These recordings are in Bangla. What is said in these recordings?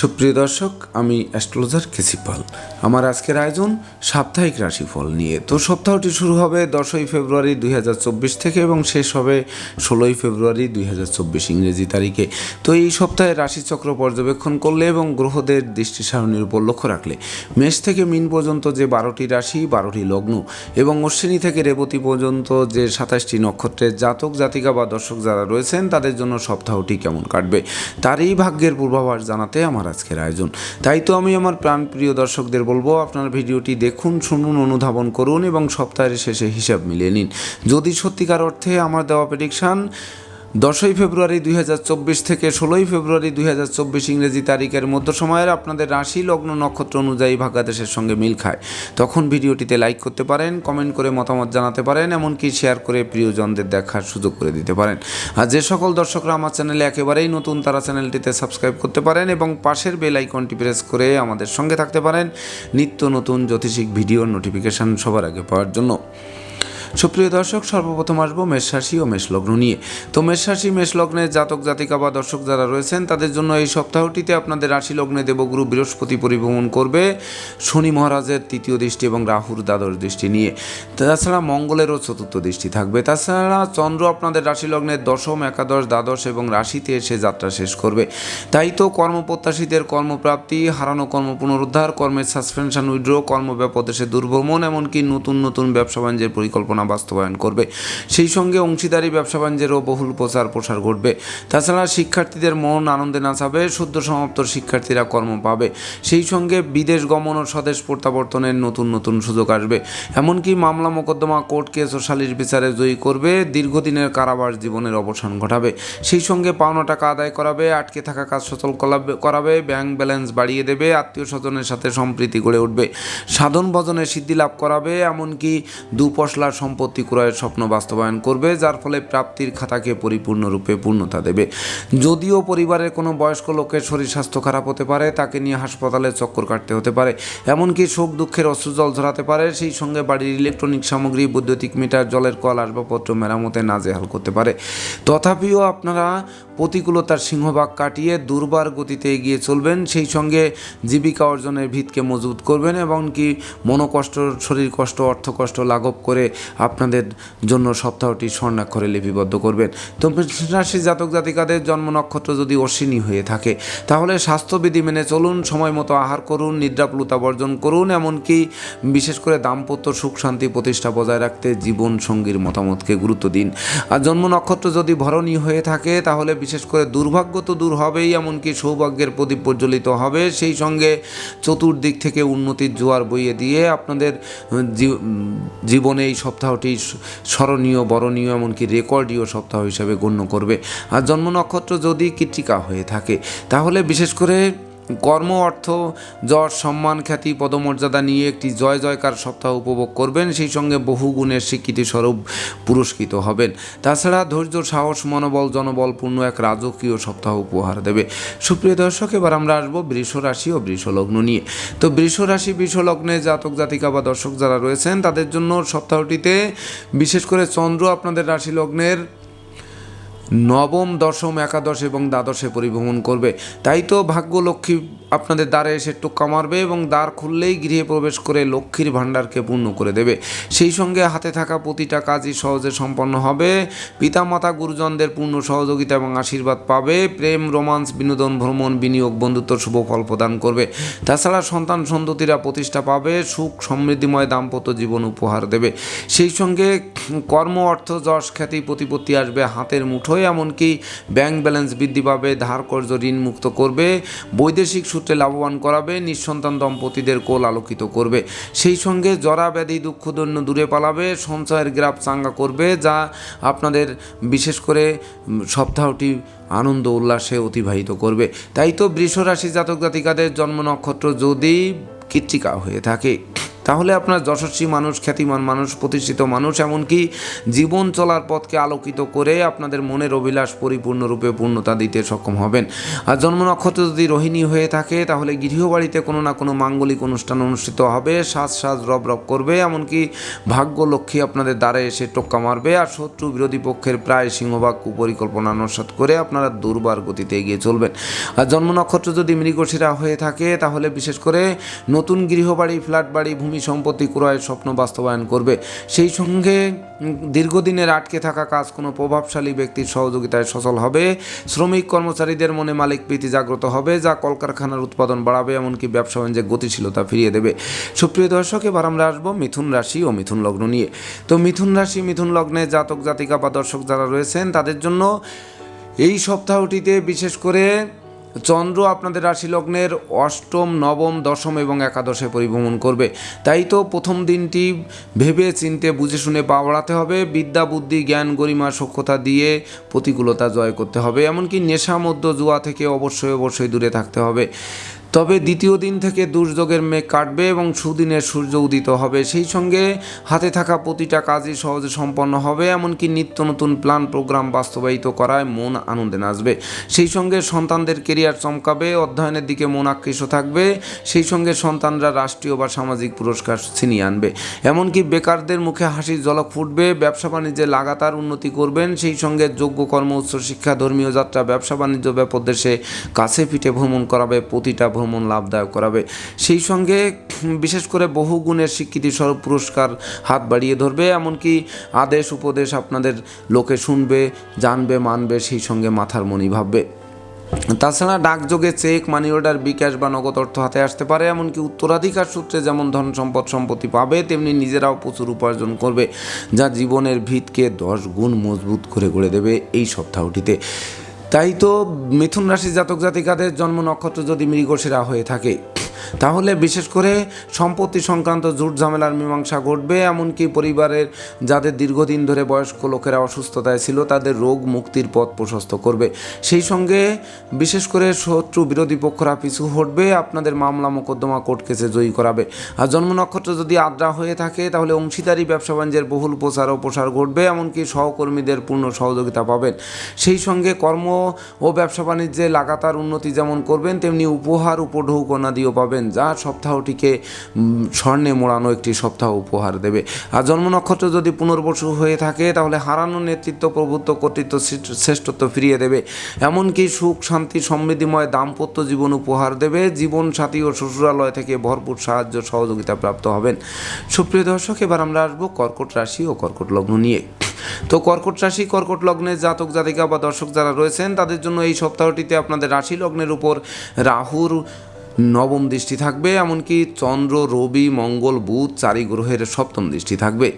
সুপ্রিয় দর্শক, আমি অ্যাস্ট্রোলজার কেসিপাল আমার আজকের আয়োজন সাপ্তাহিক রাশিফল নিয়ে। তো সপ্তাহটি শুরু হবে দশই ফেব্রুয়ারি দুই হাজার চব্বিশ থেকে এবং শেষ হবে ষোলোই ফেব্রুয়ারি দুই হাজার চব্বিশ ইংরেজি তারিখে। তো এই সপ্তাহে রাশিচক্র পর্যবেক্ষণ করলে এবং গ্রহদের দৃষ্টি সারণীর উপর লক্ষ্য রাখলে মেষ থেকে মিন পর্যন্ত যে বারোটি রাশি, বারোটি লগ্ন এবং অশ্বিনী থেকে রেবতী পর্যন্ত যে সাতাশটি নক্ষত্রের জাতক, জাতিকা বা দর্শক যারা রয়েছেন, তাদের জন্য সপ্তাহটি কেমন কাটবে, তারই ভাগ্যের পূর্বাভাস জানাতে আমার আজকের আয়োজন। তাই তো আমি আমার প্রাণপ্রিয় দর্শকদের বলব, আপনার ভিডিওটি দেখুন, শুনুন, অনুধাবন করুন এবং সপ্তাহের শেষে হিসাব মিলিয়ে নিন। যদি সত্যিকার অর্থে আমার দেওয়া প্রেডিকশান দশই ফেব্রুয়ারি দুই হাজার চব্বিশ থেকে ষোলোই ফেব্রুয়ারি দুই হাজার চব্বিশ ইংরেজি তারিখের মধ্য সময়ের আপনাদের রাশি, লগ্ন, নক্ষত্র অনুযায়ী ভাগ্যাদেশের সঙ্গে মিল খায়। তখন ভিডিওটিতে লাইক করতে পারেন, কমেন্ট করে মতামত জানাতে পারেন, এমনকি শেয়ার করে প্রিয়জনদের দেখার সুযোগ করে দিতে পারেন। আর যে সকল দর্শকরা আমার চ্যানেলে একেবারেই নতুন, তারা চ্যানেলটিতে সাবস্ক্রাইব করতে পারেন এবং পাশের বেল আইকনটি প্রেস করে আমাদের সঙ্গে থাকতে পারেন। নিত্য নতুন জ্যোতিষিক ভিডিওর নোটিফিকেশান সবার আগে পাওয়ার জন্য। সুপ্রিয় দর্শক, সর্বপ্রথম আসব মেষ রাশি ও মেষ লগ্ন নিয়ে। তো মেষ রাশি মেষ লগ্নের জাতক, জাতিকা বা দর্শক যারা রয়েছেন, তাদের জন্য এই সপ্তাহটিতে আপনাদের রাশি লগ্নে দেবগুরু বৃহস্পতি পরিভ্রমণ করবে। শনি মহারাজের তৃতীয় দৃষ্টি এবং রাহুর দ্বাদশ দৃষ্টি নিয়ে। তাছাড়া মঙ্গলেরও চতুর্থ দৃষ্টি থাকবে। তাছাড়া চন্দ্র আপনাদের রাশি লগ্নের দশম, একাদশ, দ্বাদশ এবং রাশিতে এসে যাত্রা শেষ করবে। তাই তো কর্মপ্রত্যাশীদের কর্মপ্রাপ্তি, হারানো কর্ম পুনরুদ্ধার, কর্মের সাসপেনশন উইড্র কর্মব্যাপদেশে দুর্ভ্রমণ, এমনকি নতুন নতুন ব্যবসা বাণিজ্যের পরিকল্পনা বাস্তবায়ন করবে। সেই সঙ্গে অংশীদারি, ব্যবসা বাণিজ্যেরও বহুল প্রচার প্রসার ঘটবে। তাছাড়া শিক্ষার্থীদের মন আনন্দে নাচাবে সদ্য সমাপ্ত শিক্ষার্থীরা কর্ম পাবে। সেই সঙ্গে বিদেশ গমন ও স্বদেশ প্রত্যাবর্তনের নতুন নতুন সুযোগ আসবে। এমনকি মামলা মোকদ্দমা কোর্ট কেস ও সালিশ বিচারে জয়ী করবে, দীর্ঘদিনের কারাবাস জীবনের অবসান ঘটাবে। সেই সঙ্গে পাওনা টাকা আদায় করাবে, আটকে থাকা কাজ সচল করাবে- ব্যাংক ব্যালেন্স বাড়িয়ে দেবে, আত্মীয় স্বজনের সাথে সম্প্রীতি গড়ে উঠবে। সাধন ভজনে সিদ্ধি লাভ করাবে, এমনকি দুপশলার সম্পত্তি ক্রয়ের স্বপ্ন বাস্তবায়ন করবে, যার ফলে প্রাপ্তির খাতাকে পরিপূর্ণরূপে পূর্ণতা দেবে। যদিও পরিবারের কোনো বয়স্ক লোকের শরীর স্বাস্থ্য খারাপ হতে পারে, তাকে নিয়ে হাসপাতালে চক্কর কাটতে হতে পারে, এমনকি শোক দুঃখের অশ্রুজল ঝরাতে পারে, সেই সঙ্গে বাড়ির ইলেকট্রনিক সামগ্রী, বৈদ্যুতিক মিটার, জলের কল, আসবাবপত্র মেরামতে নাজেহাল করতে পারে। তথাপিও আপনারা প্রতিকূলতার সিংহভাগ কাটিয়ে দুর্বার গতিতে এগিয়ে চলবেন, সেই সঙ্গে জীবিকা অর্জনের ভিতকে মজবুত করবেন এবং কি মনোকষ্ট শরীর কষ্ট অর্থ কষ্ট লাঘব করে আপনাদের জন্য সপ্তাহটি স্বর্ণাক্ষরে লিপিবদ্ধ করবেন। তো রাশি জাতক জাতিকাদের জন্ম নক্ষত্র যদি অশ্বিনী হয়ে থাকে, তাহলে স্বাস্থ্যবিধি মেনে চলুন, সময় মতো আহার করুন, নিদ্রাপ্লুতা বর্জন করুন, এমনকি বিশেষ করে দাম্পত্য সুখ শান্তি প্রতিষ্ঠা বজায় রাখতে জীবন সঙ্গীর মতামতকে গুরুত্ব দিন। আর জন্ম নক্ষত্র যদি ভরণী হয়ে থাকে, তাহলে বিশেষ করে দুর্ভাগ্য তো দূর হবেই, এমনকি সৌভাগ্যের প্রদীপ প্রজ্বলিত হবে। সেই সঙ্গে চতুর্দিক থেকে উন্নতির জোয়ার বইয়ে দিয়ে আপনাদের জীবনে এই সপ্তাহটি স্মরণীয়, বরণীয়, এমনকি রেকর্ডীয় সপ্তাহ হিসাবে গণ্য করবে। আর জন্ম নক্ষত্র যদি কৃত্রিকা হয়ে থাকে, তাহলে বিশেষ করে কর্ম অর্থ যশ সম্মান খ্যাতি, পদমর্যাদা নিয়ে একটি জয় জয়কার সপ্তাহ উপভোগ করবেন। সেই সঙ্গে বহু গুণের স্বীকৃতি স্বরূপ পুরস্কৃত হবেন। তাছাড়া ধৈর্য, সাহস, মনোবল, জনবলপূর্ণ এক রাজকীয় সপ্তাহ উপহার দেবে। সুপ্রিয় দর্শক, এবার আমরা আসব বৃষ রাশি ও বৃষলগ্ন নিয়ে। তো বৃষ রাশি, বৃষ লগ্নে জাতক, জাতিকা বা দর্শক যারা রয়েছেন, তাদের জন্য সপ্তাহটিতে বিশেষ করে চন্দ্র আপনাদের রাশি লগ্নের নবম, দশম, একাদশ এবং দ্বাদশে পরিভ্রমণ করবে। তাই তো ভাগ্য লক্ষ্মী আপনাদের দ্বারে এসে টোক্কা মারবে এবং দ্বার খুললেই গৃহে প্রবেশ করে লক্ষ্মীর ভাণ্ডারকে পূর্ণ করে দেবে। সেই সঙ্গে হাতে থাকা প্রতিটা কাজই সহজে সম্পন্ন হবে। পিতামাতা, গুরুজনদের পূর্ণ সহযোগিতা এবং আশীর্বাদ পাবে। প্রেম, রোমান্স, বিনোদন, ভ্রমণ, বিনিয়োগ বন্ধুত্ব শুভ ফল প্রদান করবে। তাছাড়া সন্তান সন্ততিরা প্রতিষ্ঠা পাবে, সুখ, সমৃদ্ধিময় দাম্পত্য জীবন উপহার দেবে। সেই সঙ্গে কর্ম, অর্থ, যশ, খ্যাতি, প্রতিপত্তি আসবে হাতের মুঠোয় এমনকি ব্যাংক ব্যালেন্স বৃদ্ধি পাবে, ধার কর্য ঋণ মুক্ত করবে, বৈদেশিক সূত্রে লাভবান করাবে, নিঃসন্তান দম্পতিদের কোল আলোকিত করবে। সেই সঙ্গে জরা ব্যাধি দুঃখদন্য দূরে পালাবে, সঞ্চয়ের গ্রাফ চাঙ্গা করবে, যা আপনাদের বিশেষ করে সপ্তাহটি আনন্দ উল্লাসে অতিবাহিত করবে। তাই তো বৃষ রাশি জাতক জাতিকাদের জন্ম নক্ষত্র যদি কৃত্তিকা হয়ে থাকে। তাহলে আপনার যশস্বী মানুষ, খ্যাতিমান মানুষ, প্রতিষ্ঠিত মানুষ, এমনকি জীবন চলার পথকে আলোকিত করে আপনাদের মনের অভিলাষ পরিপূর্ণরূপে পূর্ণতা দিতে সক্ষম হবেন। আর জন্ম নক্ষত্র যদি রোহিণী হয়ে থাকে, তাহলে গৃহবাড়িতে কোনো না কোনো মাঙ্গলিক অনুষ্ঠান অনুষ্ঠিত হবে। সাজ সাজ রব রব করবে, এমনকি ভাগ্য লক্ষ্মী আপনাদের দ্বারে এসে টোক্কা মারবে। আর শত্রু বিরোধী পক্ষের প্রায় সিংহভাগ কুপরিকল্পনা নস্বাত করে আপনারা দুর্বার গতিতে এগিয়ে চলবেন। আর জন্ম নক্ষত্র যদি মৃগশিরা হয়ে থাকে, তাহলে বিশেষ করে নতুন গৃহবাড়ি ফ্ল্যাট বাড়ি ভূমি সম্পত্তি ক্রয়ের স্বপ্ন বাস্তবায়ন করবে। সেই সঙ্গে দীর্ঘদিনের আটকে থাকা কাজ কোনো প্রভাবশালী ব্যক্তির সহযোগিতায় সচল হবে। শ্রমিক কর্মচারীদের মনে মালিক প্রীতি জাগ্রত হবে, যা কলকারখানার উৎপাদন বাড়াবে এমনকি ব্যবসা বাণিজ্যে গতিশীলতা ফিরিয়ে দেবে। সুপ্রিয় দর্শক, এবার আমরা আসব মিথুন রাশি ও মিথুন লগ্ন নিয়ে। তো মিথুন রাশি, মিথুন লগ্নে জাতক জাতিকা বা দর্শক যারা রয়েছেন, তাদের জন্য এই সপ্তাহটিতে বিশেষ করে চন্দ্র আপনাদের রাশি লগ্নের অষ্টম, নবম, দশম এবং একাদশে পরিভ্রমণ করবে। তাই তো প্রথম দিনটি ভেবে চিনতে, বুঝে শুনে পা বাড়াতে হবে। বিদ্যা, বুদ্ধি, জ্ঞান, গরিমা সক্ষতা দিয়ে প্রতিকূলতা জয় করতে হবে। এমনকি নেশা মধ্য জুয়া থেকে অবশ্যই অবশ্যই দূরে থাকতে হবে। তবে দ্বিতীয় দিন থেকে দুর্যোগের মেঘ কাটবে এবং সুদিনের সূর্য উদিত হবে। সেই সঙ্গে হাতে থাকা প্রতিটা কাজই সহজে সম্পন্ন হবে, এমনকি নিত্য নতুন প্ল্যান প্রোগ্রাম বাস্তবায়িত করায় মন আনন্দে নাচবে। সেই সঙ্গে সন্তানদের কেরিয়ার চমকাবে, অধ্যয়নের দিকে মন আকৃষ্ট থাকবে, সেই সঙ্গে সন্তানরা রাষ্ট্রীয় বা সামাজিক পুরস্কার ছিনিয়ে আনবে। এমনকি বেকারদের মুখে হাসির ঝলক ফুটবে, ব্যবসা বাণিজ্যে লাগাতার উন্নতি করবেন, সেই সঙ্গে যোগ্য কর্ম উচ্চ শিক্ষা ধর্মীয় যাত্রা, ব্যবসা বাণিজ্য ব্যাপক দেশে কাছে পিঠে ভ্রমণ করাবে প্রতিটা লাভদায়ক করাবে। সেই সঙ্গে বিশেষ করে বহু গুণের স্বীকৃতি স্বরূপ পুরস্কার হাত বাড়িয়ে ধরবে, এমনকি আদেশ উপদেশ আপনাদের লোকে শুনবে, জানবে, মানবে, সেই সঙ্গে মাথার মনি ভাববে। তাছাড়া ডাকযোগে চেক মানি অর্ডার বিকাশ বা নগদ অর্থ হাতে আসতে পারে, এমনকি উত্তরাধিকার সূত্রে যেমন ধন সম্পদ সম্পত্তি পাবে, তেমনি নিজেরাও প্রচুর উপার্জন করবে, যা জীবনের ভিতকে দশ গুণ মজবুত করে গড়ে দেবে এই সপ্তাহটিতে। তাই তো মিথুন রাশি জাতক জাতিকাদের জন্ম নক্ষত্র যদি মৃগশিরা হয়ে থাকে। তাহলে বিশেষ করে সম্পত্তি সংক্রান্ত জুট ঝামেলার মীমাংসা ঘটবে, এমনকি পরিবারের যাদের দীর্ঘদিন ধরে বয়স্ক লোকেরা অসুস্থতায় ছিল তাদের রোগ মুক্তির পথ প্রশস্ত করবে। সেই সঙ্গে বিশেষ করে শত্রু বিরোধী পক্ষরা পিছু হটবে, আপনাদের মামলা মোকদ্দমা কোর্ট কেসে জয়ী করাবে। আর জন্ম নক্ষত্র যদি আদ্রা হয়ে থাকে, তাহলে অংশীদারি ব্যবসা বাণিজ্যের বহুল প্রচার ও প্রসার ঘটবে, এমনকি সহকর্মীদের পূর্ণ সহযোগিতা পাবেন। সেই সঙ্গে কর্ম ও ব্যবসা বাণিজ্যে লাগাতার উন্নতি যেমন করবেন, তেমনি উপহার উপ উপঢৌকনাদিও পাবেন। যা সপ্তাহটিকে স্বর্ণে মোড়ানো একটি সপ্তাহ উপহার দেবে। আর জন্ম নক্ষত্র যদি পুনর্বসু হয়ে থাকে, তাহলে হারানো নেতৃত্ব, প্রভুত্ব, কর্তৃত্ব শ্রেষ্ঠত্ব ফিরিয়ে দেবে। এমনকি সুখ, শান্তি, সমৃদ্ধিময় দাম্পত্য জীবন উপহার দেবে। জীবন সাথী ও শ্বশুরালয় থেকে ভরপুর সাহায্য, সহযোগিতা প্রাপ্ত হবেন। সুপ্রিয় দর্শক, এবার আমরা আসব কর্কট রাশি ও কর্কট লগ্ন নিয়ে। তো কর্কট রাশি, কর্কট লগ্নের জাতক জাতিকা বা দর্শক যারা রয়েছেন, তাদের জন্য এই সপ্তাহটিতে আপনাদের রাশি লগ্নের উপর রাহুর নবম দৃষ্টি থাকবে, এমনকি চন্দ্র, রবি, মঙ্গল, বুধ চারি গ্রহের সপ্তম দৃষ্টি থাকবে।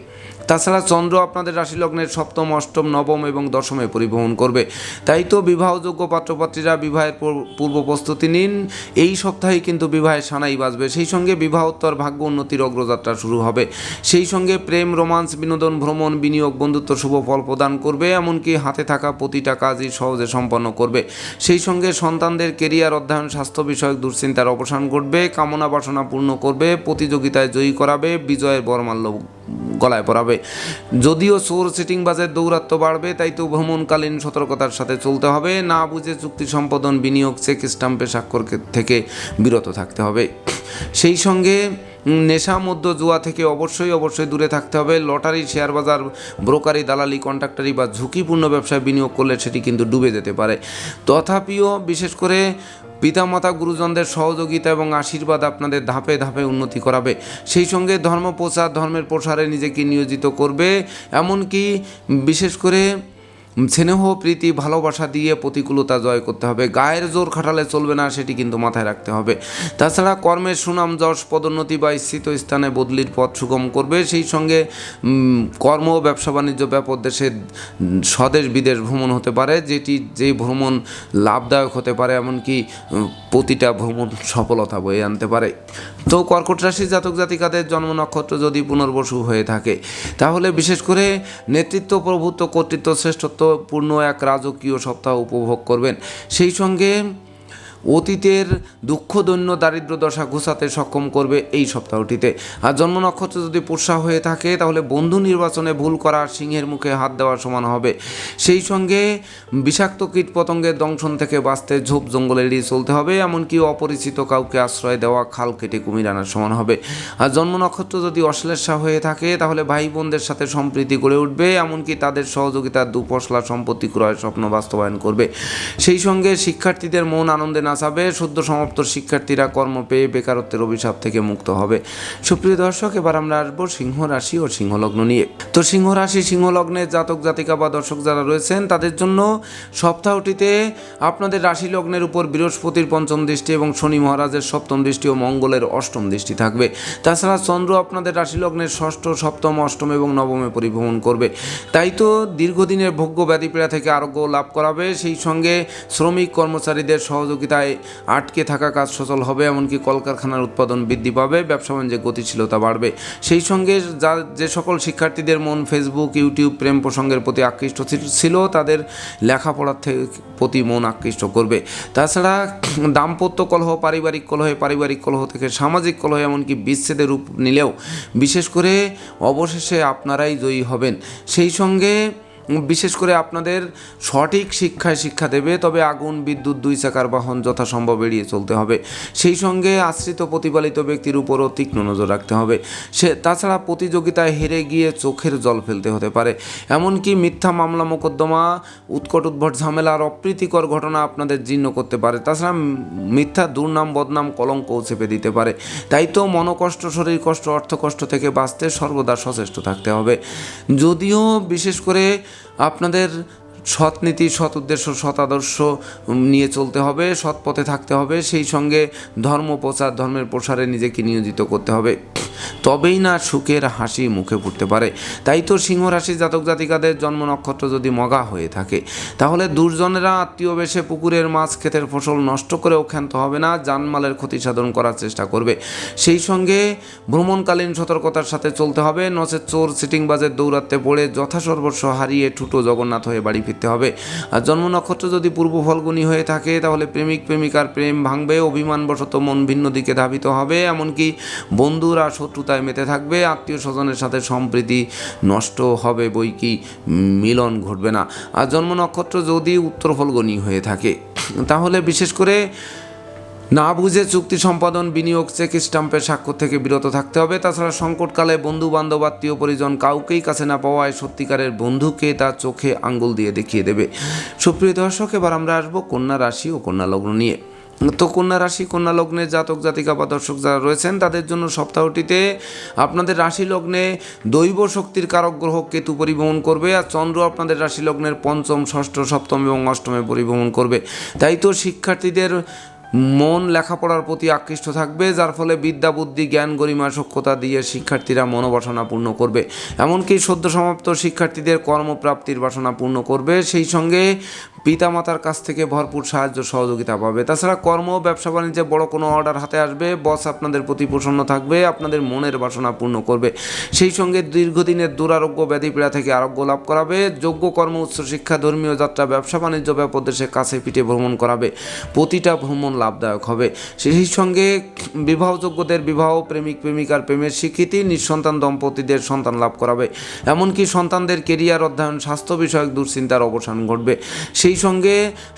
তাছাড়া চন্দ্র আপনাদের রাশি লগ্নের সপ্তম, অষ্টম, নবম এবং দশমে পরিবহন করবে। তাই তো বিবাহযোগ্য পাত্রপাত্রীরা বিবাহের পূর্ব প্রস্তুতি নিন। এই সপ্তাহে কিন্তু বিবাহের সানাই বাজবে। সেই সঙ্গে বিবাহোত্তর ভাগ্য উন্নতির অগ্রযাত্রা শুরু হবে। সেই সঙ্গে প্রেম, রোমান্স, বিনোদন, ভ্রমণ, বিনিয়োগ, বন্ধুত্ব, শুভ ফল প্রদান করবে, এমনকি হাতে থাকা প্রতিটা কাজই সহজে সম্পন্ন করবে। সেই সঙ্গে সন্তানদের কেরিয়ার, অধ্যয়ন, স্বাস্থ্য বিষয়ক দুশ্চিন্তার অবসান ঘটবে কামনা বাসনা পূর্ণ করবে, প্রতিযোগিতায় জয়ী করাবে, বিজয়ের বরমাল্য গলায় পরাবে। যদিও সোর সিটিং বাজের দৌরাত্ম বাড়বে, তাই তো ভ্রমণকালীন সতর্কতার সাথে চলতে হবে। না বুঝে চুক্তি সম্পাদন, বিনিয়োগ, চেক, স্টাম্পে স্বাক্ষর থেকে বিরত থাকতে হবে। সেই সঙ্গে নেশা মধ্য জুয়া থেকে অবশ্যই অবশ্যই দূরে থাকতে হবে। লটারি, শেয়ার বাজার, ব্রোকারি, দালালি, কন্ট্রাক্টারি বা ঝুঁকিপূর্ণ ব্যবসায় বিনিয়োগ করলে সেটি কিন্তু ডুবে যেতে পারে। তথাপিও বিশেষ করে পিতামাতা গুরুজনদের সহযোগিতা এবং আশীর্বাদ আপনাদের ধাপে ধাপে উন্নতি করাবে। সেই সঙ্গে ধর্ম প্রচার ধর্মের প্রসারে নিজেকে নিয়োজিত করবে। এমনকি বিশেষ করে স্নেহ, প্রীতি, ভালোবাসা দিয়ে প্রতিকূলতা জয় করতে হবে। গায়ের জোর খাটালে চলবে না, সেটি কিন্তু মাথায় রাখতে হবে। তাছাড়া কর্মের সুনাম, যশ, পদোন্নতি বা স্থিত স্থানে বদলির পথ সুগম করবে। সেই সঙ্গে কর্ম ব্যবসা বাণিজ্য ব্যাপক দেশে স্বদেশ বিদেশ ভ্রমণ হতে পারে, যেটি যে ভ্রমণ লাভদায়ক হতে পারে, এমনকি প্রতিটা ভ্রমণ সফলতা বয়ে আনতে পারে। তো কর্কট রাশি জাতক জাতিকাদের জন্ম নক্ষত্র যদি পুনর্বসু হয়ে থাকে, তাহলে বিশেষ করে নেতৃত্ব, প্রভুত্ব, কর্তৃত্ব, শ্রেষ্ঠত্বপূর্ণ এক রাজকীয় সপ্তাহ উপভোগ করবেন। সেই সঙ্গে অতীতের দুঃখদৈন্য দারিদ্র দশা ঘুষাতে সক্ষম করবে এই সপ্তাহটিতে। আর জন্ম নক্ষত্র যদি পোষা হয়ে থাকে, তাহলে বন্ধু নির্বাচনে ভুল করা সিংহের মুখে হাত দেওয়ার সমান হবে। সেই সঙ্গে বিষাক্ত কীট পতঙ্গের দংশন থেকে বাঁচতে ঝোপ জঙ্গলে এড়িয়ে চলতে হবে, এমনকি অপরিচিত কাউকে আশ্রয় দেওয়া খাল কেটে কুমির আনার সমান হবে। আর জন্ম নক্ষত্র যদি অশ্লেষা হয়ে থাকে, তাহলে ভাই বোনদের সাথে সম্প্রীতি গড়ে উঠবে, এমনকি তাদের সহযোগিতার দুপশলা সম্পত্তি ক্রয়ের স্বপ্ন বাস্তবায়ন করবে। সেই সঙ্গে শিক্ষার্থীদের মন আনন্দে নাচাবে সদ্য সমাপ্ত শিক্ষার্থীরা কর্ম পেয়ে বেকারত্বের অভিশাপ থেকে মুক্ত হবে। সুপ্রিয় দর্শক, এবার আমরা আসব সিংহ রাশি ও সিংহলগ্ন নিয়ে। তো সিংহ রাশি সিংহলগ্নের জাতক, জাতিকা বা দর্শক যারা রয়েছেন, তাদের জন্য সপ্তাহটিতে আপনাদের রাশি লগ্নের উপর বৃহস্পতির পঞ্চম দৃষ্টি এবং শনি মহারাজের সপ্তম দৃষ্টি ও মঙ্গলের অষ্টম দৃষ্টি থাকবে। তাছাড়া চন্দ্র আপনাদের রাশি লগ্নের ষষ্ঠ, সপ্তম, অষ্টম এবং নবমে পরিভ্রমণ করবে। তাই তো দীর্ঘদিনের ভোগ্য ব্যাধিপীড়া থেকে আরোগ্য লাভ করাবে। সেই সঙ্গে শ্রমিক, কর্মচারীদের সহযোগিতায় আটকে থাকা কাজ সচল হবে, এমনকি কলকারখানার উৎপাদন বৃদ্ধি পাবে, ব্যবসা বাণিজ্যে গতিশীলতা বাড়বে। সেই সঙ্গে যা, যে সকল শিক্ষার্থীদের মন ফেসবুক ইউটিউব প্রেম প্রসঙ্গের প্রতি আকৃষ্ট ছিল তাদের লেখাপড়ার থেকে প্রতি মন আকৃষ্ট করবে। তাছাড়া দাম্পত্য কলহ, পারিবারিক কলহে, পারিবারিক কলহ থেকে সামাজিক কলহ, এমনকি বিচ্ছেদের রূপ নিলেও, বিশেষ করে অবশেষে আপনারাই জয়ী হবেন। সেই সঙ্গে বিশেষ করে আপনাদের সঠিক শিক্ষায় শিক্ষা দেবে, তবে আগুন, বিদ্যুৎ, দুই চাকার বাহন যথাসম্ভব এড়িয়ে চলতে হবে। সেই সঙ্গে আশ্রিত প্রতিপালিত ব্যক্তির উপরও তীক্ষ্ণ নজর রাখতে হবে। সে, তাছাড়া প্রতিযোগিতায় হেরে গিয়ে চোখের জল ফেলতে হতে পারে। এমনকি মিথ্যা মামলা মোকদ্দমা, উৎকট উদ্ভট ঝামেলা আর অপ্রীতিকর ঘটনা আপনাদের জীর্ণ করতে পারে। তাছাড়া মিথ্যা দুর্নাম, বদনাম, কলঙ্কও চেপে দিতে পারে। তাই তো মনকষ্ট, শরীর কষ্ট অর্থ কষ্ট থেকে বাঁচতে সর্বদা সচেষ্ট থাকতে হবে। যদিও বিশেষ করে আপনাদের সৎ নীতি সৎ উদ্দেশ্য, সৎ আদর্শ নিয়ে চলতে হবে, সৎ পথে থাকতে হবে, সেই সঙ্গে ধর্ম প্রচার, ধর্মের প্রসারে নিজেকে নিয়োজিত করতে হবে। তবেই না সুখের হাসি মুখে ফুটতে পারে। তাই তো সিংহ রাশি জাতক জাতিকাদের জন্ম নক্ষত্র যদি মগা হয়ে থাকে, তাহলে দুর্জনেরা আত্মীয় বেশে পুকুরের মাছ, ক্ষেতের ফসল নষ্ট করেও ক্ষান্ত হবে না, জানমালের ক্ষতি সাধন করার চেষ্টা করবে। সেই সঙ্গে ভ্রমণকালীন সতর্কতার সাথে চলতে হবে নচে চোর সিটিংবাজের দৌরাত্মে পড়ে যথাসর্বস্ব হারিয়ে ঠুটো জগন্নাথ হয়ে বাড়ি ফিরতে হবে। আর জন্ম নক্ষত্র যদি পূর্ব ফলগুনি হয়ে থাকে, তাহলে প্রেমিক, প্রেমিকার প্রেম ভাঙবে, অভিমানবশত মন ভিন্ন দিকে ধাবিত হবে। এমনকি বন্ধুরা শত্রুতায় মেতে থাকবে, আত্মীয় স্বজনের সাথে সম্প্রীতি নষ্ট হবে বই কি মিলন ঘটবে না। আর জন্ম নক্ষত্র যদি উত্তর ফলগনি হয়ে থাকে, তাহলে বিশেষ করে না বুঝে চুক্তি সম্পাদন, বিনিয়োগ, চেক স্টাম্পের স্বাক্ষর থেকে বিরত থাকতে হবে। তাছাড়া সংকটকালে বন্ধু বান্ধব আত্মীয় পরিজন কাউকেই কাছে না পাওয়ায় সত্যিকারের বন্ধুকে তার চোখে আঙ্গুল দিয়ে দেখিয়ে দেবে। সুপ্রিয় দর্শক, এবার আমরা আসব কন্যা রাশি ও কন্যা লগ্ন নিয়ে। তো কন্যা রাশি, কন্যা লগ্নের জাতক, জাতিকা বা দর্শক যারা রয়েছেন, তাদের জন্য সপ্তাহটিতে আপনাদের রাশি লগ্নে দৈব শক্তির কারক গ্রহ কেতু পরিভ্রমণ করবে আর চন্দ্র আপনাদের রাশি লগ্নের পঞ্চম, ষষ্ঠ, সপ্তম এবং অষ্টমে পরিভ্রমণ করবে। তাই তো শিক্ষার্থীদের মন লেখাপড়ার প্রতি আকৃষ্ট থাকবে, যার ফলে বিদ্যা, বুদ্ধি, জ্ঞান, গরিমা, সক্ষতা দিয়ে শিক্ষার্থীরা মনোবাসনা পূর্ণ করবে। এমনকি সদ্য সমাপ্ত শিক্ষার্থীদের কর্মপ্রাপ্তির বাসনা পূর্ণ করবে, সেই সঙ্গে পিতামাতার কাছ থেকে ভরপুর সাহায্য, সহযোগিতা পাবে। তাছাড়া কর্ম ব্যবসা বাণিজ্যে বড় কোনো অর্ডার হাতে আসবে, বস আপনাদের প্রতি প্রসন্ন থাকবে, আপনাদের মনের বাসনা পূর্ণ করবে। সেই সঙ্গে দীর্ঘদিনের দুরারোগ্য ব্যাধিপীড়া থেকে আরোগ্য লাভ করাবে, যোগ্য কর্ম উচ্চ শিক্ষা, ধর্মীয় যাত্রা, ব্যবসা বাণিজ্য ব্যাপক দেশে কাছে পিঠে ভ্রমণ করাবে। প্রতিটা ভ্রমণ লাভদায়ক হবে। সেই সঙ্গে বিবাহযোগ্যদের বিবাহ প্রেমিক, প্রেমিকার প্রেমের স্বীকৃতি, নিঃসন্তান দম্পতিদের সন্তান লাভ করাবে। এমনকি সন্তানদের কেরিয়ার অধ্যয়ন, স্বাস্থ্য বিষয়ক দুশ্চিন্তার অবসান ঘটবে। সেই সঙ্গে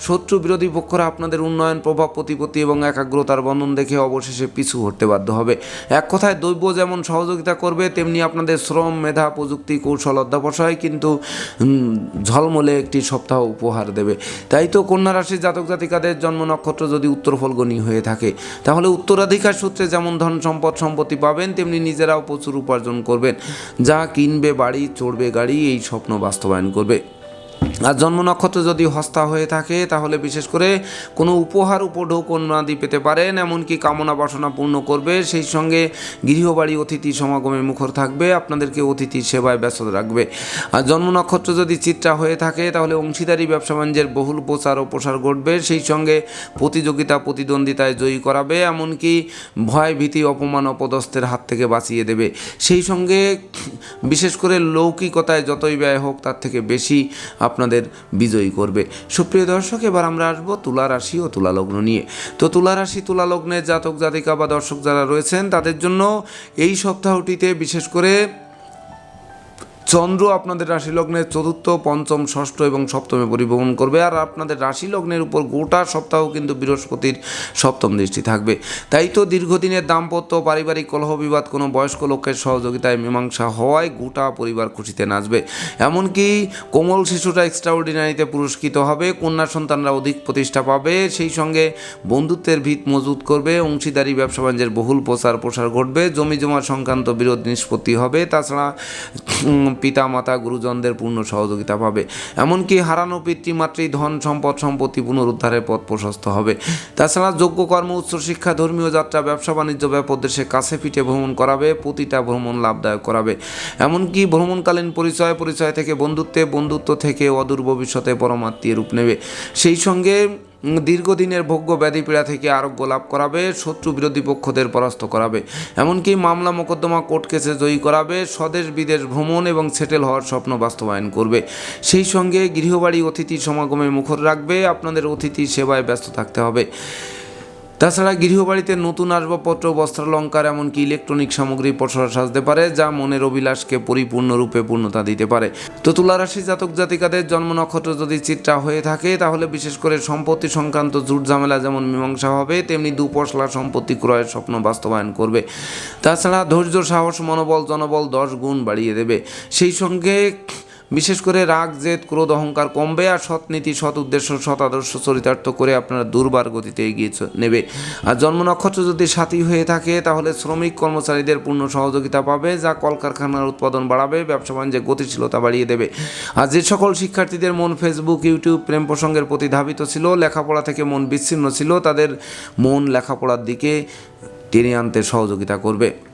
শত্রু বিরোধী পক্ষরা আপনাদের উন্নয়ন, প্রভাব, প্রতিপত্তি এবং একাগ্রতার বন্ধন দেখে অবশেষে পিছু হটতে বাধ্য হবে। এক কথায় দৈব যেমন সহযোগিতা করবে, তেমনি আপনাদের শ্রম, মেধা, প্রযুক্তি, কৌশল অধ্যাবসায় কিন্তু ঝলমলে একটি সপ্তাহ উপহার দেবে। তাই তো কন্যা রাশির জাতক জাতিকাদের জন্ম নক্ষত্র যদি উত্তর ফলগনি হয়ে থাকে। তাহলে উত্তরাধিকার সূত্রে যেমন ধন সম্পদ সম্পত্তি পাবেন, তেমনি নিজেরাও প্রচুর উপার্জন করবেন। যা কিনবে, বাড়ি, চড়বে, গাড়ি, এই স্বপ্ন বাস্তবায়ন করবে। আর জন্ম নক্ষত্র যদি হস্তা হয়ে থাকে, তাহলে বিশেষ করে কোনো উপহার উপঢৌ কন্যাদি পেতে পারেন, এমনকি কামনা বাসনা পূর্ণ করবে। সেই সঙ্গে গৃহবাড়ি অতিথি সমাগমে মুখর থাকবে, আপনাদেরকে অতিথি সেবায় ব্যস্ত রাখবে। আর জন্ম নক্ষত্র যদি চিত্রা হয়ে থাকে, তাহলে অংশীদারি ব্যবসা বাণিজ্যের বহুল প্রচার ও প্রসার ঘটবে। সেই সঙ্গে প্রতিযোগিতা প্রতিদ্বন্দ্বিতায় জয়ী করাবে, এমনকি ভয়, ভীতি, অপমান, অপদস্থের হাত থেকে বাঁচিয়ে দেবে। সেই সঙ্গে বিশেষ করে লৌকিকতায় যতই ব্যয় হোক, তার থেকে বেশি আপনাদের আপনাদের বিজয়ী করবে। সুপ্রিয় দর্শক, এবার আমরা আসব তুলা রাশি ও তুলালগ্ন নিয়ে। তো তুলা রাশি, তুলা লগ্নের জাতক জাতিকা বা দর্শক যারা রয়েছেন, তাদের জন্য এই সপ্তাহটিতে বিশেষ করে চন্দ্র আপনাদের রাশি লগ্নের চতুর্থ, পঞ্চম, ষষ্ঠ এবং সপ্তমে পরিভ্রমণ করবে আর আপনাদের রাশি লগ্নের উপর গোটা সপ্তাহ কিন্তু বৃহস্পতির সপ্তম দৃষ্টি থাকবে। তাই তো দীর্ঘদিনের দাম্পত্য পারিবারিক কলহ বিবাদ, কোনো বয়স্ক লোকের সহযোগিতায় মীমাংসা হওয়ায় গোটা পরিবার খুশিতে নাচবে। এমনকি কোমল শিশুরা এক্সট্রাঅর্ডিনারিতে পুরস্কৃত হবে, কন্যা সন্তানরা অধিক প্রতিষ্ঠা পাবে, সেই সঙ্গে বন্ধুত্বের ভিত মজবুত করবে, অংশীদারি, ব্যবসা বাণিজ্যের বহুল প্রচার প্রসার ঘটবে জমি জমা সংক্রান্ত বিরোধ নিষ্পত্তি হবে। তাছাড়া পিতা মাতা গুরুজনদের পূর্ণ সহযোগিতা পাবে। এমনকি হারানো পিতৃমাতৃ ধন, সম্পদ, সম্পত্তি পুনরুদ্ধারের পথ প্রশস্ত হবে। তাছাড়া যোগ্য কর্ম, উচ্চ শিক্ষা, ধর্মীয় যাত্রা, ব্যবসা, বাণিজ্য, ব্যাপক দেশে কাছে পিঠে ভ্রমণ করাবে প্রতিটা ভ্রমণ লাভদায়ক করাবে। এমনকি ভ্রমণকালীন পরিচয় পরিচয় থেকে বন্ধুত্বে, বন্ধুত্ব থেকে অদূর ভবিষ্যতে পরমাত্মীয় রূপ নেবে। সেই সঙ্গে দীর্ঘদিনের ভোগ্য ব্যাধি পীড়া থেকে আরোগ্য লাভ করাবে, শত্রু বিরোধী পক্ষদের পরাস্ত করাবে। এমনকি মামলা মোকদ্দমা কোর্ট কেসে জয়ী করাবে, স্বদেশ বিদেশ ভ্রমণ এবং সেটেল হওয়ার স্বপ্ন বাস্তবায়ন করবে। সেই সঙ্গে গৃহবাড়ি অতিথি সমাগমে মুখর রাখবে, আপনাদের অতিথি সেবায় ব্যস্ত থাকতে হবে। তাছাড়া গৃহবাড়িতে নতুন আসবাবপত্র বস্ত্রালঙ্কার এমনকি ইলেকট্রনিক সামগ্রী পসরা সাজতে পারে, যা মনের অভিলাষকে পরিপূর্ণরূপে পূর্ণতা দিতে পারে। তো তুলা রাশি জাতক জাতিকাদের জন্ম নক্ষত্র যদি চিত্রা হয়ে থাকে, তাহলে বিশেষ করে সম্পত্তি সংক্রান্ত জুট ঝামেলা যেমন মীমাংসা হবে, তেমনি দুপশলা সম্পত্তি ক্রয়ের স্বপ্ন বাস্তবায়ন করবে। তাছাড়া ধৈর্য, সাহস, মনোবল, জনবল দশ গুণ বাড়িয়ে দেবে। সেই সঙ্গে বিশেষ করে রাগ, জেদ, ক্রোধ, অহংকার কমবে আর সৎ নীতি, সৎ উদ্দেশ্য, সৎ আদর্শ চরিতার্থ করে আপনারা দুর্বার গতিতে এগিয়ে নেবে। আর জন্ম নক্ষত্র যদি সাথী হয়ে থাকে, তাহলে শ্রমিক কর্মচারীদের পূর্ণ সহযোগিতা পাবে, যা কলকারখানার উৎপাদন বাড়াবে, ব্যবসা বাণিজ্যে গতিশীলতা বাড়িয়ে দেবে। আর যে সকল শিক্ষার্থীদের মন ফেসবুক ইউটিউব প্রেম প্রসঙ্গের প্রতি ধাবিত ছিল, লেখাপড়া থেকে মন বিচ্ছিন্ন ছিল, তাদের মন লেখাপড়ার দিকে টেনে আনতে সহযোগিতা করবে।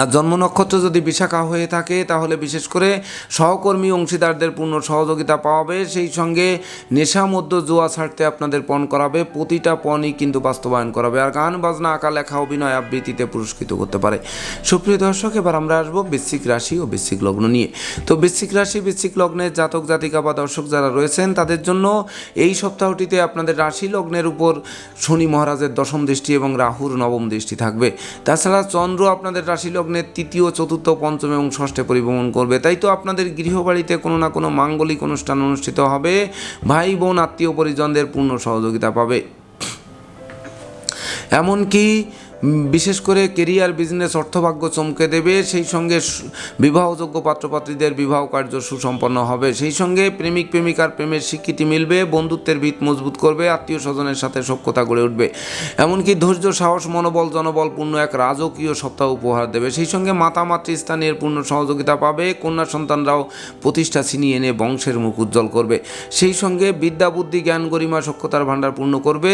আর জন্ম নক্ষত্র যদি বিশাখা হয়ে থাকে, তাহলে বিশেষ করে সহকর্মী অংশীদারদের পূর্ণ সহযোগিতা পাওয়াবে। সেই সঙ্গে নেশা মধ্য জোয়া ছাড়তে আপনাদের পণ করাবে, প্রতিটা পণই কিন্তু বাস্তবায়ন করাবে। আর গান, বাজনা, আঁকা, লেখা, অভিনয় আবৃত্তিতে পুরস্কৃত করতে পারে। সুপ্রিয় দর্শক, এবার আমরা আসব বৃশ্চিক রাশি ও বৃশ্চিক লগ্ন নিয়ে। তো বৃশ্চিক রাশি, বৃশ্চিক লগ্নের জাতক, জাতিকা বা দর্শক যারা রয়েছেন, তাদের জন্য এই সপ্তাহটিতে আপনাদের রাশি লগ্নের উপর শনি মহারাজের দশম দৃষ্টি এবং রাহুর নবম দৃষ্টি থাকবে। তাছাড়া চন্দ্র আপনাদের রাশি লগ্নের তৃতীয়, চতুর্থ, পঞ্চম এবং ষষ্ঠে পরিভ্রমণ করবে। তাই তো আপনাদের গৃহবাড়িতে কোনো না কোনো মাঙ্গলিক অনুষ্ঠান অনুষ্ঠিত হবে। ভাই, বোন, আত্মীয় পরিজনদের পূর্ণ সহযোগিতা পাবে। এমনকি বিশেষ করে কেরিয়ার বিজনেস অর্থভাগ্য চমকে দেবে, সেই সঙ্গে বিবাহযোগ্য পাত্রপাত্রীদের বিবাহ কার্য সুসম্পন্ন হবে, সেই সঙ্গে প্রেমিক, প্রেমিকার প্রেমের স্বীকৃতি মিলবে, বন্ধুত্বের ভিত মজবুত করবে, আত্মীয় স্বজনের সাথে সখ্যতা গড়ে উঠবে। এমনকি ধৈর্য, সাহস, মনোবল জনবল পূর্ণ এক রাজকীয় সপ্তাহ উপহার দেবে, সেই সঙ্গে মাতা মাতৃস্থানীয় পূর্ণ সহযোগিতা পাবে, কন্যা সন্তানরাও প্রতিষ্ঠা ছিনিয়ে এনে বংশের মুখ উজ্জ্বল করবে। সেই সঙ্গে বিদ্যা, বুদ্ধি, জ্ঞান, গরিমা সক্ষতার ভাণ্ডার পূর্ণ করবে।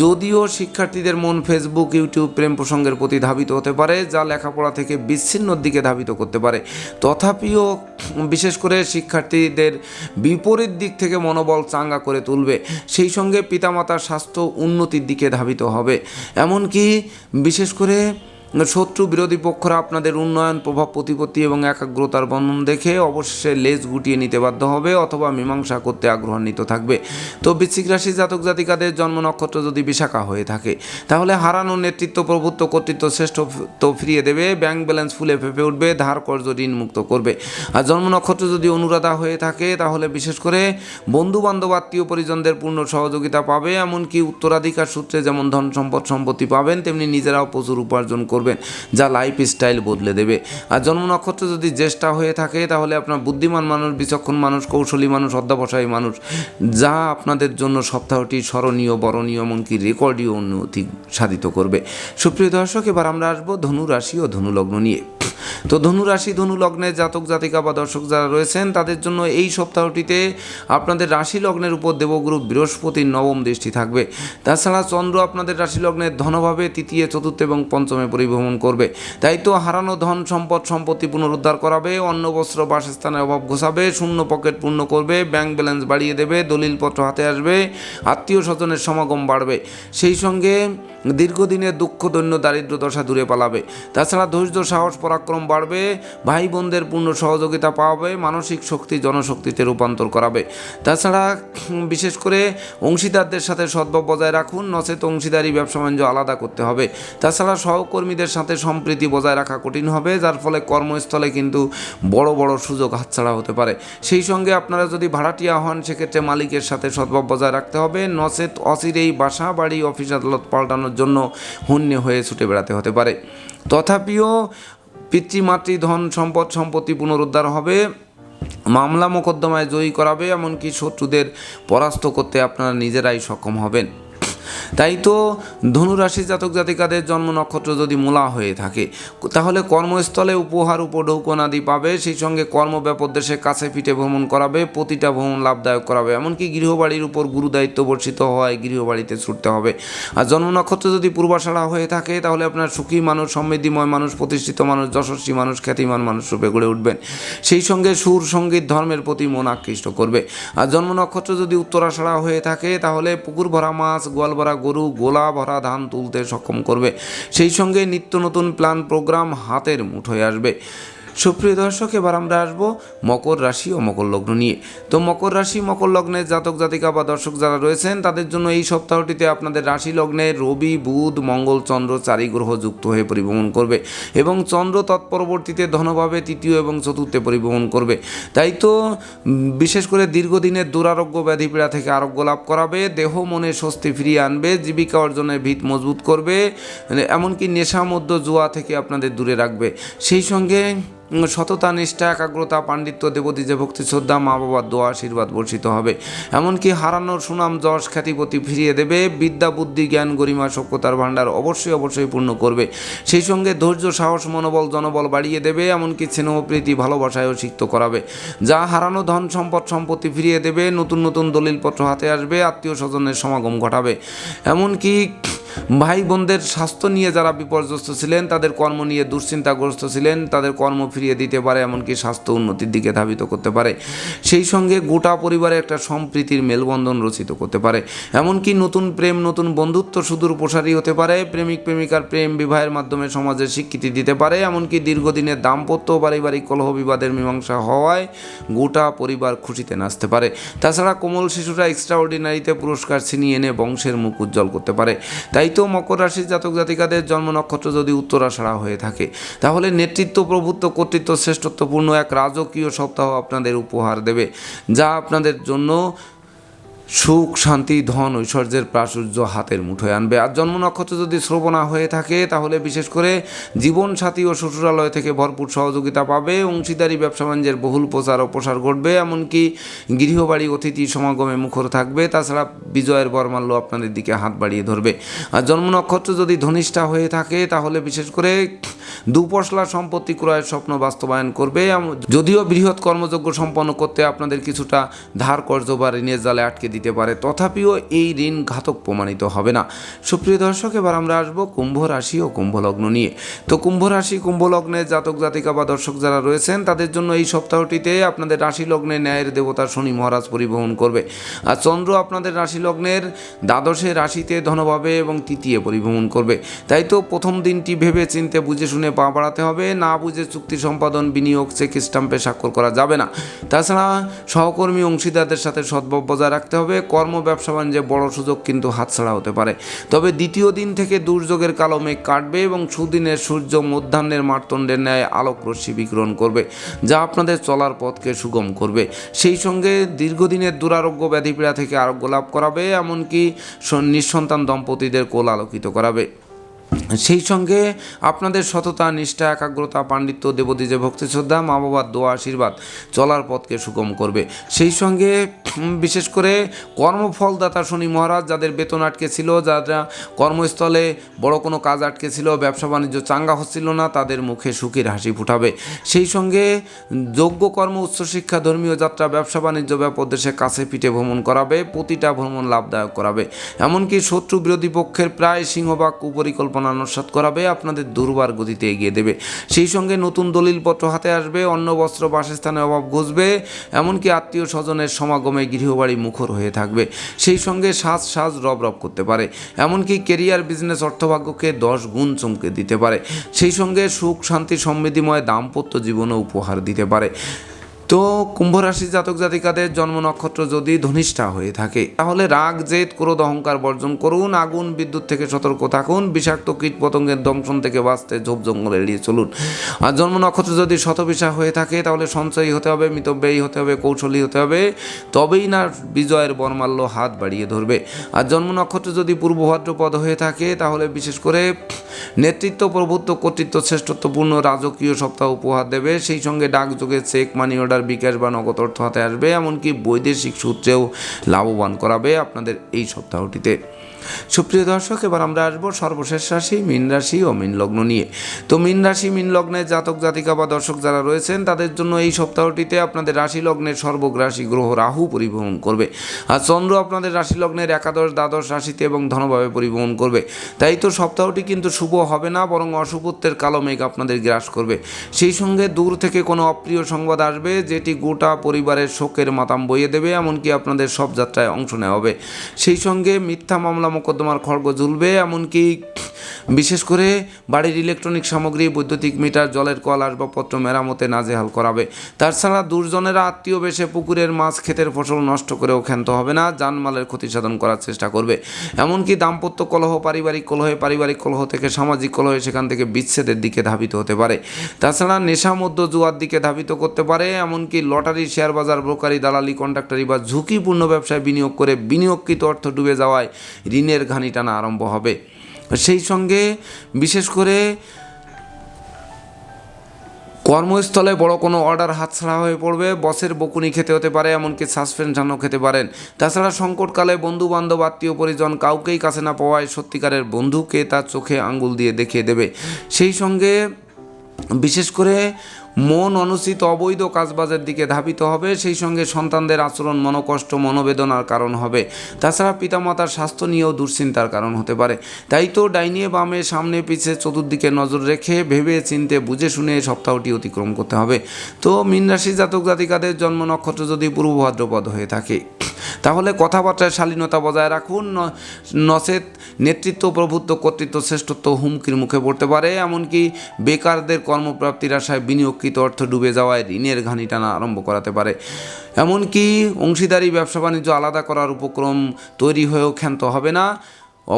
যদিও শিক্ষার্থীদের মন ফেসবুক ইউটিউব প্রেম প্রসঙ্গের প্রতি ধাবিত হতে পারে, যা লেখাপড়া থেকে বিচ্ছিন্নর দিকে ধাবিত করতে পারে। তথাপিও বিশেষ করে শিক্ষার্থীদের বিপরীত দিক থেকে মনোবল চাঙ্গা করে তুলবে, সেই সঙ্গে পিতামাতার স্বাস্থ্য উন্নতির দিকে ধাবিত হবে। এমনকি বিশেষ করে শত্রু বিরোধী পক্ষরা আপনাদের উন্নয়ন, প্রভাব, প্রতিপত্তি এবং একাগ্রতার বন্ধন দেখে অবশেষে লেজ গুটিয়ে নিতে বাধ্য হবে অথবা মীমাংসা করতে আগ্রহান্বিত থাকবে। তো বৃশ্চিক রাশি জাতক জাতিকাদের জন্ম নক্ষত্র যদি বিশাখা হয়ে থাকে, তাহলে হারানো নেতৃত্ব, প্রভুত্ব, কর্তৃত্ব শ্রেষ্ঠ তো ফিরিয়ে দেবে, ব্যাংক ব্যালেন্স ফুলে ফেপে উঠবে, ধার কর্য ঋণ মুক্ত করবে। আর জন্ম নক্ষত্র যদি অনুরাধা হয়ে থাকে, তাহলে বিশেষ করে বন্ধু বান্ধব আত্মীয় পরিজনদের পূর্ণ সহযোগিতা পাবে, এমনকি উত্তরাধিকার সূত্রে যেমন ধন সম্পদ সম্পত্তি পাবেন, তেমনি নিজেরাও প্রচুর উপার্জন করবেন, যা লাইফ স্টাইল বদলে দেবে। আর জন্ম নক্ষত্র যদি জ্যেষ্ঠা হয়ে থাকে, তাহলে আপনার বুদ্ধিমান মানুষ, বিচক্ষণ মানুষ, কৌশলী মানুষ, অধ্যাবসায়ী মানুষ, যা আপনাদের জন্য সপ্তাহটি স্মরণীয়, বরণীয়, এমনকি রেকর্ডীয় উন্নতি সাধিত করবে। সুপ্রিয় দর্শক, এবার আমরা আসব ধনু রাশি ও ধনুলগ্ন নিয়ে। তো ধনু রাশি, ধনু লগ্নের জাতক, জাতিকা বা দর্শক যারা রয়েছেন, তাদের জন্য এই সপ্তাহটিতে আপনাদের রাশি লগ্নের উপর দেবগুরু বৃহস্পতির নবম দৃষ্টি থাকবে। তাছাড়া চন্দ্র আপনাদের রাশি লগ্নের ধনভাবে, তৃতীয়, চতুর্থ এবং পঞ্চমে পরিবর্তন পরিভ্রমণ করবে। তাই তো হারানো ধন সম্পদ সম্পত্তি পুনরুদ্ধার করাবে, অন্ন, বস্ত্র, বাসস্থানের অভাব ঘোষাবে, শূন্য পকেট পূর্ণ করবে, ব্যাংক ব্যালেন্স বাড়িয়ে দেবে, দলিলপত্র হাতে আসবে, আত্মীয় স্বজনের সমাগম বাড়বে। সেই সঙ্গে দীর্ঘদিনের দুঃখ দৈন্য দারিদ্র দশা দূরে পালাবে। তাছাড়া ধৈর্য, সাহস, পরাক্রম বাড়বে ভাই বোনদের পূর্ণ সহযোগিতা পাওয়াবে মানসিক শক্তি, জনশক্তিতে রূপান্তর করাবে। তাছাড়া বিশেষ করে অংশীদারদের সাথে সদ্ভাব বজায় রাখুন, নচেত অংশীদারি, ব্যবসা বাণিজ্য আলাদা করতে হবে। তাছাড়া সহকর্মীদের সাথে সম্প্রীতি বজায় রাখা কঠিন হবে, যার ফলে কর্মস্থলে কিন্তু বড় বড় সুযোগ হাতছাড়া হতে পারে। সেই সঙ্গে আপনারা যদি ভাড়াটিয়া হন, সেক্ষেত্রে মালিকের সাথে সদ্ভাব বজায় রাখতে হবে। নচেত অচিরেই বাসা, বাড়ি, অফিস, আদালত পাল্টানোর জন্য হন্যে হয়ে ছুটে বেড়াতে হতে পারে। তথাপিও পিতৃমাতৃ ধন সম্পদ সম্পত্তি পুনরুদ্ধার হবে মামলা মোকদ্দমায় জয়ী করাবে, এমনকি শত্রুদের পরাস্ত করতে আপনারা নিজেরাই সক্ষম হবেন। তাই তো ধনুরাশি জাতক জাতিকাদের জন্ম নক্ষত্র যদি মূলা হয়ে থাকে, তাহলে কর্মস্থলে উপহার উপঢৌকন আদি পাবে, সেই সঙ্গে কর্মব্যাপক দেশে কাছে পিঠে ভ্রমণ করাবে, প্রতিটা ভ্রমণ লাভদায়ক করাবে। এমনকি গৃহবাড়ির উপর গুরুদায়িত্ব বর্ষিত হওয়ায় গৃহবাড়িতে ছুটতে হবে। আর জন্ম নক্ষত্র যদি পূর্বাষাঢ়া হয়ে থাকে, তাহলে আপনার সুখী মানুষ, সমৃদ্ধিময় মানুষ, প্রতিষ্ঠিত মানুষ, যশস্বী মানুষ, খ্যাতিমান মানুষ রূপে গড়ে উঠবেন। সেই সঙ্গে সুর সংগীত ধর্মের প্রতি মন আকৃষ্ট করবে। আর জন্ম নক্ষত্র যদি উত্তরাষাঢ়া হয়ে থাকে, তাহলে পুকুর ভরা মাছ, গোয়াল ভরা গরু গোলা ভরা ধান তুলতে সক্ষম করবে। সেই সঙ্গে নিত্য নতুন প্ল্যান প্রোগ্রাম হাতের মুঠোয় আসবে। সুপ্রিয় দর্শক, এবার আমরা আসব মকর রাশি ও মকর লগ্ন নিয়ে। তো মকর রাশি, মকর লগ্নের জাতক, জাতিকা বা দর্শক যারা রয়েছেন, তাদের জন্য এই সপ্তাহটিতে আপনাদের রাশি লগ্নে রবি, বুধ, মঙ্গল, চন্দ্র চারি গ্রহ যুক্ত হয়ে পরিভ্রমণ করবে এবং চন্দ্র তৎপরবর্তীতে ধনভাবে তৃতীয় এবং চতুর্থে পরিভ্রমণ করবে। তাই তো বিশেষ করে দীর্ঘদিনের দুরারোগ্য ব্যাধি পীড়া থেকে আরোগ্য লাভ করাবে, দেহ মনে স্বস্তি ফিরিয়ে আনবে, জীবিকা অর্জনের ভিত মজবুত করবে মানে এমনকি নেশা মধ্য জুয়া থেকে আপনাদের দূরে রাখবে। সেই সঙ্গে সততা, নিষ্ঠা, একাগ্রতা, পাণ্ডিত্য, দেবতী যে ভক্তি, শ্রদ্ধা, মা বাবার দোয়া, আশীর্বাদ বর্ষিত হবে। এমনকি হারানোর সুনাম, যশ, খ্যাতিপতি ফিরিয়ে দেবে। বিদ্যা, বুদ্ধি, জ্ঞান, গরিমা, সভ্যতার ভাণ্ডার অবশ্যই অবশ্যই পূর্ণ করবে। সেই সঙ্গে ধৈর্য, সাহস, মনোবল, জনবল বাড়িয়ে দেবে। এমনকি স্নেহ, প্রীতি, ভালোবাসায়ও সিক্ত করাবে। যা হারানো ধন, সম্পদ, সম্পত্তি ফিরিয়ে দেবে। নতুন নতুন দলিলপত্র হাতে আসবে। আত্মীয় স্বজনের সমাগম ঘটাবে। এমনকি ভাই বোনদের স্বাস্থ্য নিয়ে যারা বিপর্যস্ত ছিলেন, তাদের কর্ম নিয়ে দুশ্চিন্তাগ্রস্ত ছিলেন, তাদের কর্ম ফিরিয়ে দিতে পারে, এমনকি স্বাস্থ্য উন্নতির দিকে ধাবিত করতে পারে। সেই সঙ্গে গোটা পরিবারে একটা সম্প্রীতির মেলবন্ধন রচিত করতে পারে। এমনকি নতুন প্রেম, নতুন বন্ধুত্ব সুদূর প্রসারী হতে পারে, প্রেমিক, প্রেমিকার প্রেম বিবাহের মাধ্যমে সমাজের স্বীকৃতি দিতে পারে, এমনকি দীর্ঘদিনের দাম্পত্য পারিবারিক কলহ বিবাদের মীমাংসা হওয়ায় গোটা পরিবার খুশিতে নাচতে পারে। তাছাড়া কোমল শিশুরা এক্সট্রা অর্ডিনারিতে পুরস্কার ছিনিয়ে এনে বংশের মুখ উজ্জ্বল করতে পারে। তাই তো মকর রাশির জাতক জাতিকাদের জন্ম নক্ষত্র যদি উত্তরাশাড়া হয়ে থাকে, তাহলে নেতৃত্ব প্রভুত্ব কর্তৃত্ব শ্রেষ্ঠত্বপূর্ণ এক রাজকীয় সপ্তাহ আপনাদের উপহার দেবে, যা আপনাদের জন্য সুখ, শান্তি, ধন, ঐশ্বর্যের প্রাচুর্য হাতের মুঠোয় আনবে। আর জন্ম নক্ষত্র যদি শ্রবণা হয়ে থাকে, তাহলে বিশেষ করে জীবন সাথী ও শ্বশুরালয় থেকে ভরপুর সহযোগিতা পাবে। অংশীদারি, ব্যবসা বাণিজ্যের বহুল প্রচার ও প্রসার ঘটবে। এমনকি গৃহবাড়ি, অতিথি সমাগমে মুখর থাকবে। তাছাড়া বিজয়ের বরমাল্য আপনাদের দিকে হাত বাড়িয়ে ধরবে। আর জন্ম নক্ষত্র যদি ধনিষ্ঠা হয়ে থাকে, তাহলে বিশেষ করে দুপশলা সম্পত্তি ক্রয়ের স্বপ্ন বাস্তবায়ন করবে। যদিও বৃহৎ কর্মযোগ্য সম্পন্ন করতে আপনাদের কিছুটা ধার কর্জ বা ঋণের জালে আটকে দিতে পারে। তথাপিও এই ঋণ ঘাতক প্রমাণিত হবে না। সুপ্রিয় দর্শক, এবার আমরা আসব কুম্ভ রাশি ও কুম্ভ লগ্ন নিয়ে। তো কুম্ভ রাশি, কুম্ভ লগ্নের জাতক, জাতিকা বা দর্শক যারা রয়েছেন, তাদের জন্য এই সপ্তাহটিতে আপনাদের রাশি লগ্নে ন্যায়ের দেবতা শনি মহারাজ পরিবহন করবে। আর চন্দ্র আপনাদের রাশি লগ্নের দ্বাদশে রাশিতে ধনভাবে এবং তৃতীয় পরিভ্রমণ করবে। তাই তো প্রথম দিনটি ভেবে চিনতে বুঝে শুনে পা বাড়াতে হবে। না বুঝে চুক্তি সম্পাদন, বিনিয়োগ, চেক স্টাম্পে স্বাক্ষর করা যাবে না। তাছাড়া সহকর্মী, অংশীদারদের সাথে সদ্ভাব বজায় রাখতে হবে। কর্ম ব্যবসা বাণিজ্যে বড় সুযোগ কিন্তু হাতছাড়া হতে পারে। তবে দ্বিতীয় দিন থেকে দুর্যোগের কালো মেঘ কাটবে এবং সুদিনের সূর্য মধ্যাহ্নের মারতণ্ডের ন্যায় আলোক রশ্মি বিকিরণ করবে, যা আপনাদের চলার পথকে সুগম করবে। সেই সঙ্গে দীর্ঘদিনের দুরারোগ্য ব্যাধিপীড়া থেকে আরোগ্য লাভ করাবে, এমনকি নিঃসন্তান দম্পতিদের কোল আলোকিত করাবে। সেই সঙ্গে আপনাদের সততা, নিষ্ঠা, একাগ্রতা, পাণ্ডিত্য দেবদী যে ভক্তি, শ্রদ্ধা, মা বাবার দোয়া, আশীর্বাদ চলার পথকে সুগম করবে। সেই সঙ্গে বিশেষ করে কর্মফলদাতা শনি মহারাজ, যাদের বেতন আটকে ছিল, যারা কর্মস্থলে বড় কোনো কাজ আটকে ছিল, ব্যবসা বাণিজ্য চাঙ্গা হচ্ছিল না, তাদের মুখে সুখের হাসি ফুটাবে। সেই সঙ্গে যোগ্য কর্ম উচ্চশিক্ষা ধর্মীয় যাত্রা, ব্যবসা বাণিজ্য ব্যাপক দেশে কাছে পিঠে ভ্রমণ করাবে, প্রতিটা ভ্রমণ লাভদায়ক করাবে। এমনকি শত্রু বিরোধী পক্ষের প্রায় সিংহবাগ কুপরিকল্পনা নস্বাত করাবে, আপনাদের দুর্বার গতিতে এগিয়ে দেবে। সেই সঙ্গে নতুন দলিলপত্র হাতে আসবে, অন্ন, বস্ত্র, বাসস্থানের অভাব ঘুষবে, এমনকি আত্মীয় স্বজনের সমাগমে গৃহবাড়ি মুখর হয়ে থাকবে। সেই সঙ্গে সাজ সাজ রব রব করতে পারে, এমনকি কেরিয়ার, বিজনেস, অর্থভাগ্যকে দশ গুণ চমকে দিতে পারে। সেই সঙ্গে সুখ, শান্তি, সমৃদ্ধিময় দাম্পত্য জীবনও উপহার দিতে পারে। তো কুম্ভ রাশি জাতক জাতিকাদের জন্ম নক্ষত্র যদি ধনিষ্ঠা হয়ে থাকে, তাহলে রাগ, জেদ, ক্রোধ, অহংকার বর্জন করুন, আগুন, বিদ্যুৎ থেকে সতর্ক থাকুন, বিষাক্ত কীট পতঙ্গের দংশন থেকে বাঁচতে ঝোপ জঙ্গল এড়িয়ে চলুন। আর জন্ম নক্ষত্র যদি শতবিশা হয়ে থাকে, তাহলে সঞ্চয়ী হতে হবে, মিতব্যয়ী হতে হবে, কৌশলী হতে হবে, তবেই না বিজয়ের বর্মাল্য হাত বাড়িয়ে ধরবে। আর জন্ম নক্ষত্র যদি পূর্ব ভাদ্রপদ হয়ে থাকে, তাহলে বিশেষ করে নেতৃত্ব, প্রভুত্ব, কর্তৃত্ব, শ্রেষ্ঠত্বপূর্ণ রাজকীয় সপ্তাহ উপহার দেবে। সেই সঙ্গে ডাকযোগে চেক মানি অর্ডার বিকাশ বা নগদ অর্থ হাতে আসবে এমনকি বৈদেশিক সূত্রেও লাভবান করাবে আপনাদের এই সপ্তাহটিতে। সুপ্রিয় দর্শক, এবার আমরা আসব সর্বশেষ রাশি, মীন রাশি ও মীন লগ্ন নিয়ে। তো মীন রাশি, মীন লগ্নের জাতক, জাতিকা বা দর্শক যারা রয়েছেন, তাদের জন্য এই সপ্তাহটিতে আপনাদের রাশি লগ্নের সর্বগ্রাসী গ্রহ রাহু পরিভ্রমণ করবে। আর চন্দ্র আপনাদের রাশি লগ্নের একাদশ, দ্বাদশ রাশিতে এবং ধনভাবে পরিভ্রমণ করবে। তাই তো সপ্তাহটি কিন্তু শুভ হবে না, বরং অশুভত্বের কালো মেঘ আপনাদের গ্রাস করবে। সেই সঙ্গে দূর থেকে কোনো অপ্রিয় সংবাদ আসবে, যেটি গোটা পরিবারের শোকের মাতাম বইয়ে দেবে, এমনকি আপনাদের সব যাত্রায় অংশ নেওয়া হবে। সেই সঙ্গে মিথ্যা মামলা মোকদ্দমার খড়গ ঝুলবে এমনকি বিশেষ করে বাড়ির ইলেকট্রনিক সামগ্রী, বৈদ্যুতিক মিটার, জলের কল, আসবাবপত্র মেরামতে নাজেহাল করাবে। তাছাড়া দুর্জনেরা আত্মীয় বেশে পুকুরের মাছ ক্ষেতের ফসল নষ্ট করেও ক্ষান্ত হবে না জানমালের ক্ষতি সাধন করার চেষ্টা করবে। এমনকি দাম্পত্য কলহ, পারিবারিক কলহে, পারিবারিক কলহ থেকে সামাজিক কলহে সেখান থেকে বিচ্ছেদের দিকে ধাবিত হতে পারে। তাছাড়া নেশা মধ্য জুয়ার দিকে ধাবিত করতে পারে, এমনকি লটারি, শেয়ার বাজার, ব্রোকারি, দালালি, কন্ট্রাক্টারি বা ঝুঁকিপূর্ণ ব্যবসায় বিনিয়োগ করে বিনিয়োগকৃত অর্থ ডুবে যাওয়ায় ঋণের ঘানি টানা আরম্ভ হবে। সেই সঙ্গে বিশেষ করে কর্মস্থলে বড় কোনো অর্ডার হাতছাড়া হয়ে পড়বে, বসের বকুনি খেতে হতে পারে, এমনকি সাসপেনশনও খেতে পারেন। তাছাড়া সংকটকালে বন্ধু বান্ধব আত্মীয় পরিজন কাউকেই কাছে না পাওয়ায় সত্যিকারের বন্ধুকে তার চোখে আঙ্গুল দিয়ে দেখিয়ে দেবে। সেই সঙ্গে বিশেষ করে মন অনুচিত অবৈধ কাজবাজের দিকে ধাবিত হবে, সেই সঙ্গে সন্তানদের আচরণ মনোকষ্ট, মনোবেদনার কারণ হবে। তাছাড়া পিতামাতার স্বাস্থ্য নিয়েও দুশ্চিন্তার কারণ হতে পারে। তাই তো ডাইনিয়ে বামে সামনে পিছে চতুর্দিকে নজর রেখে ভেবে চিনতে বুঝে শুনে সপ্তাহটি অতিক্রম করতে হবে। তো মীন রাশি জাতক জাতিকাদের জন্ম নক্ষত্র যদি পূর্ব ভাদ্রপদ হয়ে থাকে, তাহলে কথাবার্তায় শালীনতা বজায় রাখুন। নচেত নেতৃত্ব, প্রভুত্ব, কর্তৃত্ব, শ্রেষ্ঠত্ব হুমকির মুখে পড়তে পারে। এমনকি বেকারদের কর্মপ্রাপ্তির আশায় বিনিয়োগকৃত অর্থ ডুবে যাওয়ায় ঋণের ঘানি টানা আরম্ভ করাতে পারে। এমনকি অংশীদারি ব্যবসা বাণিজ্য আলাদা করার উপক্রম তৈরি হয়েও ক্ষান্ত হবে না।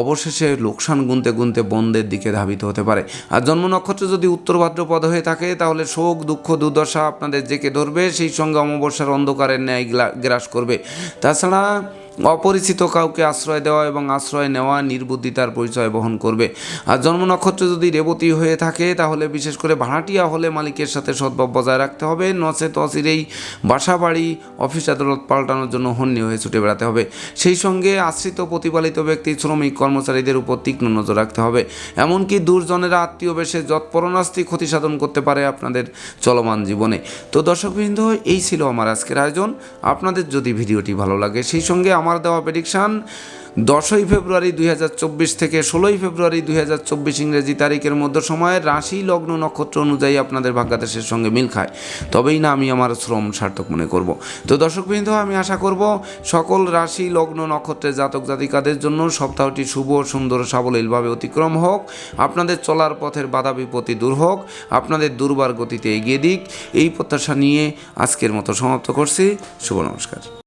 অবশেষে লোকসান গুনতে গুনতে বন্ধের দিকে ধাবিত হতে পারে। আর জন্ম নক্ষত্র যদি উত্তর ভাদ্রপদ হয়ে থাকে, তাহলে শোক, দুঃখ, দুর্দশা আপনাদের জেকে ধরবে, সেই সঙ্গে অমাবস্যার অন্ধকারের ন্যায় গ্রাস করবে। তাছাড়া অপরিচিত কাউকে আশ্রয় দেওয়া এবং আশ্রয় নেওয়া নির্বুদ্ধিতার পরিচয় বহন করবে। আর জন্ম নক্ষত্র যদি রেবতী হয়ে থাকে, তাহলে বিশেষ করে ভাড়াটিয়া হলে মালিকের সাথে সদ্ভাব বজায় রাখতে হবে। নচেত অচিরেই বাসা বাড়ি অফিস আদালত পাল্টানোর জন্য হন্যে হয়ে ছুটে বেড়াতে হবে। সেই সঙ্গে আশ্রিত প্রতিপালিত ব্যক্তি, শ্রমিক, কর্মচারীদের উপর তীক্ষ্ণ নজর রাখতে হবে। এমনকি দূরজনেরা আত্মীয় বেশে যৎপরণাস্তি ক্ষতি সাধন করতে পারে আপনাদের চলমান জীবনে। তো দর্শকবৃন্দ, এই ছিল আমার আজকের আয়োজন। আপনাদের যদি ভিডিওটি ভালো লাগে, সেই সঙ্গে আমার দেওয়া প্রেডিকশান দশই ফেব্রুয়ারি দুই হাজার চব্বিশ থেকে ষোলোই ফেব্রুয়ারি দুই হাজার চব্বিশ ইংরেজি তারিখের মধ্যে সময়ের রাশি, লগ্ন, নক্ষত্র অনুযায়ী আপনাদের ভাগ্যাদেশের সঙ্গে মিল খায়। তবেই না আমি আমার শ্রম সার্থক মনে করব। তো দর্শক দর্শকবৃন্দ আমি আশা করব সকল রাশি, লগ্ন, নক্ষত্রের জাতক জাতিকাদের জন্য সপ্তাহটি শুভ, সুন্দর, সাবলীলভাবে অতিক্রম হোক। আপনাদের চলার পথের বাধা, বিপত্তি দূর হোক। আপনাদের দুর্বার গতিতে এগিয়ে দিক। এই প্রত্যাশা নিয়ে আজকের মতো সমাপ্ত করছি। শুভ নমস্কার।